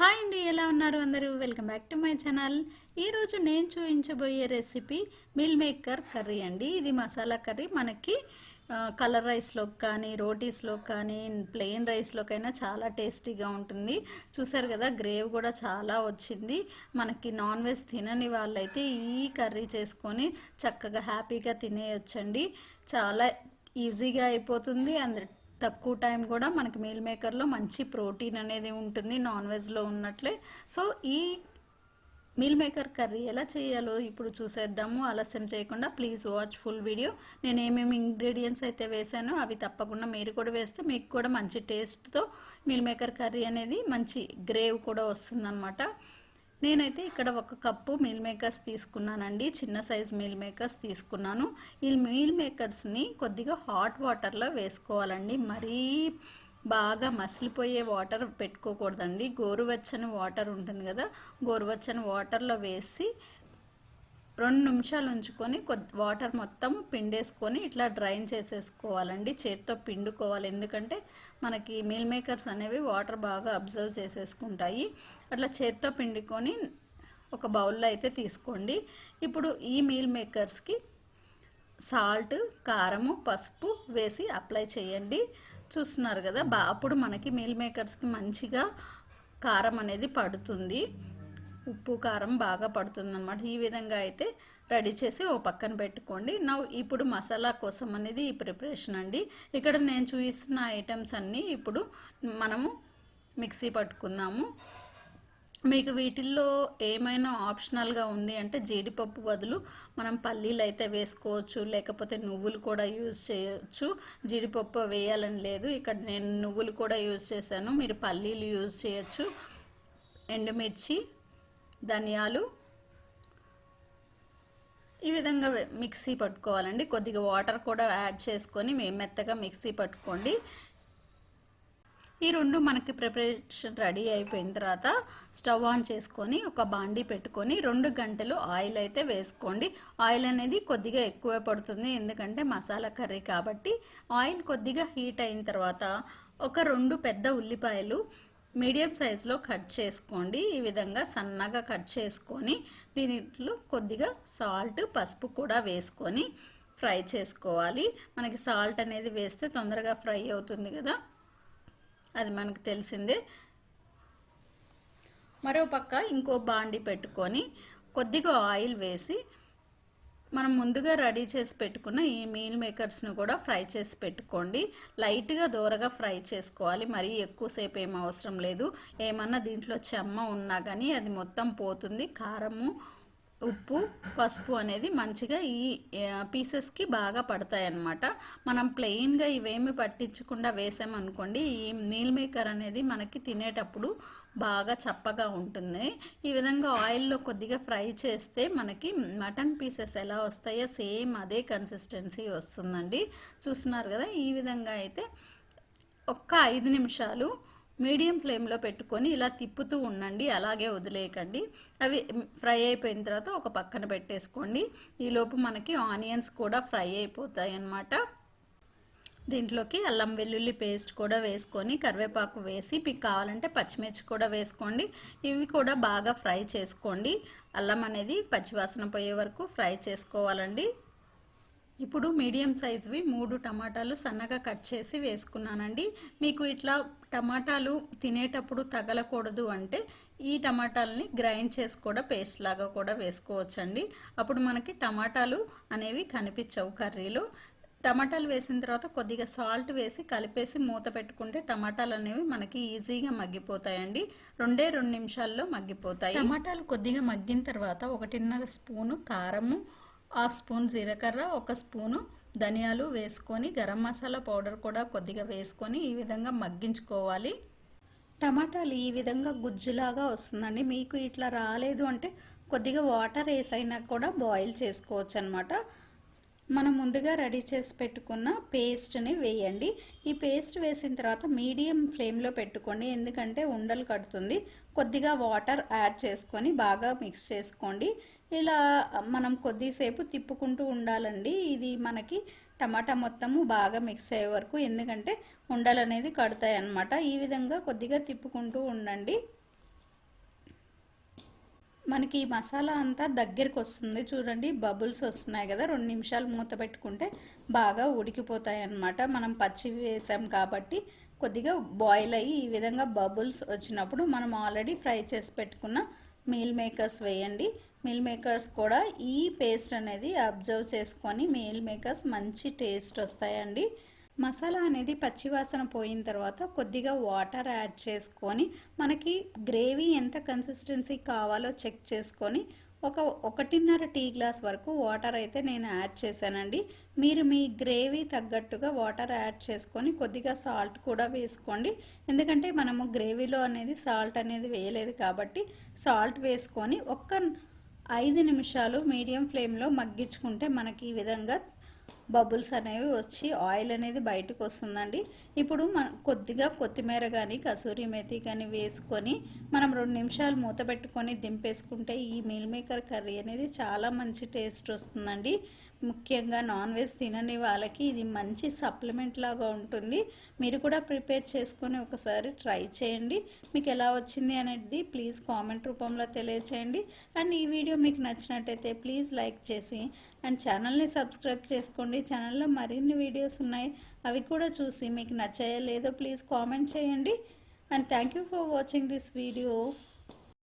Hi అండి ఎలా ఉన్నారు అందరూ? Welcome back to my channel. ఈరోజు నేను చూపించబోయే రెసిపీ మిల్ మేకర్ కర్రీ అండి. ఇది మసాలా కర్రీ. మనకి కలర్ రైస్లోకి కానీ రోటీస్లోకి కానీ ప్లెయిన్ రైస్లోకైనా చాలా టేస్టీగా ఉంటుంది. చూసారు కదా గ్రేవ్ కూడా చాలా వచ్చింది. మనకి నాన్ వెజ్ తినని వాళ్ళైతే ఈ కర్రీ చేసుకొని చక్కగా హ్యాపీగా తినేయొచ్చండి. చాలా ఈజీగా అయిపోతుంది. అండ్ తక్కువ టైం కూడా మనకి మీల్ మేకర్లో మంచి ప్రోటీన్ అనేది ఉంటుంది నాన్ వెజ్లో ఉన్నట్లే. సో ఈ మీల్ మేకర్ కర్రీ ఎలా చేయాలో ఇప్పుడు చూసేద్దాము. ఆలస్యం చేయకుండా ప్లీజ్ వాచ్ ఫుల్ వీడియో నేను ఏమేమి ఇంగ్రీడియంట్స్ అయితే వేసానో అవి తప్పకుండా మీరు కూడా వేస్తే మీకు కూడా మంచి టేస్ట్తో మీల్ మేకర్ కర్రీ అనేది మంచి గ్రేవ్ కూడా వస్తుందన్నమాట. నేనైతే ఇక్కడ ఒక కప్పు మీల్ మేకర్స్ తీసుకున్నానండి. చిన్న సైజ్ మీల్ మేకర్స్ తీసుకున్నాను. ఈ మీల్ మేకర్స్ని కొద్దిగా హాట్ వాటర్లో వేసుకోవాలండి. మరీ బాగా మసిలిపోయే వాటర్ పెట్టుకోకూడదండి. గోరువెచ్చని వాటర్ ఉంటుంది కదా గోరువెచ్చని వాటర్లో వేసి రెండు నిమిషాలు ఉంచుకొని కొద్ది వాటర్ మొత్తం పిండేసుకొని ఇట్లా డ్రైన్ చేసేసుకోవాలండి. చేత్తో పిండుకోవాలి. ఎందుకంటే మనకి మీల్ మేకర్స్ అనేవి వాటర్ బాగా అబ్జర్వ్ చేసేసుకుంటాయి. అట్లా చేత్తో పిండుకొని ఒక బౌల్లో అయితే తీసుకోండి. ఇప్పుడు ఈ మీల్ మేకర్స్కి సాల్ట్ కారము పసుపు వేసి అప్లై చేయండి. చూస్తున్నారు కదా బా అప్పుడు మనకి మీల్ మేకర్స్కి మంచిగా కారం అనేది పడుతుంది. ఉప్పు కారం బాగా పడుతుంది అనమాట ఈ విధంగా అయితే రెడీ చేసి ఓ పక్కన పెట్టుకోండి. నా ఇప్పుడు మసాలా కోసం అనేది ఈ ప్రిపరేషన్ అండి. ఇక్కడ నేను చూపిస్తున్న ఐటమ్స్ అన్నీ ఇప్పుడు మనము మిక్సీ పట్టుకుందాము. మీకు వీటిల్లో ఏమైనా ఆప్షనల్గా ఉంది అంటే జీడిపప్పు బదులు మనం పల్లీలు అయితే వేసుకోవచ్చు లేకపోతే నువ్వులు కూడా యూజ్ చేయొచ్చు. జీడిపప్పు వేయాలని లేదు. ఇక్కడ నేను నువ్వులు కూడా యూజ్ చేశాను. మీరు పల్లీలు యూజ్ చేయొచ్చు. ఎండుమిర్చి ధనియాలు. ఈ విధంగా మిక్సీ పట్టుకోవాలండి. కొద్దిగా వాటర్ కూడా యాడ్ చేసుకొని మెత్తగా మిక్సీ పట్టుకోండి. ఈ రెండు మనకి ప్రిపరేషన్ రెడీ అయిపోయిన తర్వాత స్టవ్ ఆన్ చేసుకొని ఒక బాండీ పెట్టుకొని రెండు గంటలు ఆయిల్ అయితే వేసుకోండి. ఆయిల్ అనేది కొద్దిగా ఎక్కువ పడుతుంది. ఎందుకంటే మసాలా కర్రీ కాబట్టి ఆయిల్ కొద్దిగా హీట్ అయిన తర్వాత ఒక రెండు పెద్ద ఉల్లిపాయలు మీడియం సైజులో కట్ చేసుకోండి. ఈ విధంగా సన్నగా కట్ చేసుకొని దీనిలో కొద్దిగా సాల్ట్ పసుపు కూడా వేసుకొని ఫ్రై చేసుకోవాలి. మనకి సాల్ట్ అనేది వేస్తే తొందరగా ఫ్రై అవుతుంది కదా. అది మనకు తెలిసిందే. మరో పక్క ఇంకో బాండి పెట్టుకొని కొద్దిగా ఆయిల్ వేసి మనం ముందుగా రెడీ చేసి పెట్టుకున్న ఈ మీల్ మేకర్స్ను కూడా ఫ్రై చేసి పెట్టుకోండి. లైట్గా దూరగా ఫ్రై చేసుకోవాలి. మరీ ఎక్కువసేపు ఏం అవసరం లేదు. ఏమన్నా దీంట్లో చెమ్మ ఉన్నా కానీ అది మొత్తం పోతుంది. కారము ఉప్పు పసుపు అనేది మంచిగా ఈ పీసెస్కి బాగా పడతాయి అన్నమాట మనం ప్లెయిన్గా ఇవేమి పట్టించకుండా వేసామనుకోండి ఈ మీల్ మేకర్ అనేది మనకి తినేటప్పుడు బాగా చప్పగా ఉంటుంది. ఈ విధంగా ఆయిల్లో కొద్దిగా ఫ్రై చేస్తే మనకి మటన్ పీసెస్ ఎలా వస్తాయో సేమ్ అదే కన్సిస్టెన్సీ వస్తుందండి. చూస్తున్నారు కదా ఈ విధంగా అయితే ఒక్క ఐదు నిమిషాలు మీడియం ఫ్లేమ్లో పెట్టుకొని ఇలా తిప్పుతూ ఉండండి అలాగే వదిలేయకండి. అవి ఫ్రై అయిపోయిన తర్వాత ఒక పక్కన పెట్టేసుకోండి. ఈలోపు మనకి ఆనియన్స్ కూడా ఫ్రై అయిపోతాయి అన్నమాట దీంట్లోకి అల్లం వెల్లుల్లి పేస్ట్ కూడా వేసుకొని కరివేపాకు వేసి మీకు కావాలంటే పచ్చిమిర్చి కూడా వేసుకోండి. ఇవి కూడా బాగా ఫ్రై చేసుకోండి. అల్లం అనేది పచ్చివాసన పోయే వరకు ఫ్రై చేసుకోవాలండి. ఇప్పుడు మీడియం సైజువి మూడు టమాటాలు సన్నగా కట్ చేసి వేసుకున్నానండి. మీకు ఇట్లా టమాటాలు తినేటప్పుడు తగలకూడదు అంటే ఈ టమాటాలని గ్రైండ్ చేసి కూడా పేస్ట్ లాగా కూడా వేసుకోవచ్చండి. అప్పుడు మనకి టమాటాలు అనేవి కనిపించవు కర్రీలో. టమాటాలు వేసిన తర్వాత కొద్దిగా సాల్ట్ వేసి కలిపేసి మూత పెట్టుకుంటే టమాటాలు అనేవి మనకి ఈజీగా మగ్గిపోతాయండి. రెండే రెండు నిమిషాల్లో మగ్గిపోతాయి. టమాటాలు కొద్దిగా మగ్గిన తర్వాత ఒకటిన్నర స్పూను కారము హాఫ్ స్పూన్ జీలకర్ర ఒక స్పూను ధనియాలు వేసుకొని గరం మసాలా పౌడర్ కూడా కొద్దిగా వేసుకొని ఈ విధంగా మగ్గించుకోవాలి. టమాటాలు ఈ విధంగా గుజ్జులాగా వస్తుందండి. మీకు ఇట్లా రాలేదు అంటే కొద్దిగా వాటర్ వేసైనా కూడా బాయిల్ చేసుకోవచ్చు అనమాట మనం ముందుగా రెడీ చేసి పెట్టుకున్న పేస్ట్ని వేయండి. ఈ పేస్ట్ వేసిన తర్వాత మీడియం ఫ్లేమ్లో పెట్టుకోండి. ఎందుకంటే ఉండలు కడుతుంది. కొద్దిగా వాటర్ యాడ్ చేసుకొని బాగా మిక్స్ చేసుకోండి. ఇలా మనం కొద్దిసేపు తిప్పుకుంటూ ఉండాలండి. ఇది మనకి టమాటా మొత్తము బాగా మిక్స్ అయ్యే వరకు. ఎందుకంటే ఉండలు అనేది కడతాయి అన్నమాట ఈ విధంగా కొద్దిగా తిప్పుకుంటూ ఉండండి. మనకి ఈ మసాలా అంతా దగ్గరికి వస్తుంది చూడండి బబుల్స్ వస్తున్నాయి కదా. రెండు నిమిషాలు మూత పెట్టుకుంటే బాగా ఉడికిపోతాయి అన్నమాట మనం పచ్చి వేసాం కాబట్టి కొద్దిగా బాయిల్ అయ్యి ఈ విధంగా బబుల్స్ వచ్చినప్పుడు మనం ఆల్రెడీ ఫ్రై చేసి పెట్టుకున్న మీల్ మేకర్స్ వేయండి. మీల్ మేకర్స్ కూడా ఈ పేస్ట్ అనేది అబ్జర్వ్ చేసుకొని మీల్ మేకర్స్ మంచి టేస్ట్ వస్తాయండి. మసాలా అనేది పచ్చివాసన పోయిన తర్వాత కొద్దిగా వాటర్ యాడ్ చేసుకొని మనకి గ్రేవీ ఎంత కన్సిస్టెన్సీ కావాలో చెక్ చేసుకొని ఒక ఒకటిన్నర టీ గ్లాస్ వరకు వాటర్ అయితే నేను యాడ్ చేశానండి. మీరు మీ గ్రేవీ తగ్గట్టుగా వాటర్ యాడ్ చేసుకొని కొద్దిగా సాల్ట్ కూడా వేసుకోండి. ఎందుకంటే మనము గ్రేవీలో అనేది సాల్ట్ అనేది వేయలేదు కాబట్టి సాల్ట్ వేసుకొని ఒక్క ఐదు నిమిషాలు మీడియం ఫ్లేమ్లో మగ్గించుకుంటే మనకి ఈ విధంగా బబుల్స్ అనేవి వచ్చి ఆయిల్ అనేది బయటకు వస్తుందండి. ఇప్పుడు మన కొద్దిగా కొత్తిమీర కానీ కసూరి మెతి కానీ వేసుకొని మనం రెండు నిమిషాలు మూత పెట్టుకొని దింపేసుకుంటే ఈ మీల్ మేకర్ కర్రీ అనేది చాలా మంచి టేస్ట్ వస్తుందండి. ముఖ్యంగా నాన్ వెజ్ తినని వాళ్ళకి ఇది మంచి సప్లిమెంట్ లాగా ఉంటుంది. మీరు కూడా ప్రిపేర్ చేసుకొని ఒకసారి ట్రై చేయండి. మీకు ఎలా వచ్చింది అనేది ప్లీజ్ కామెంట్ రూపంలో తెలియచేయండి. అండ్ ఈ వీడియో మీకు నచ్చినట్టయితే ప్లీజ్ లైక్ చేసి అండ్ ఛానల్ని సబ్స్క్రైబ్ చేసుకోండి. ఛానల్లో మరిన్ని వీడియోస్ ఉన్నాయి. అవి కూడా చూసి మీకు నచ్చాయో లేదో ప్లీజ్ కామెంట్ చేయండి. And thank you for watching this video.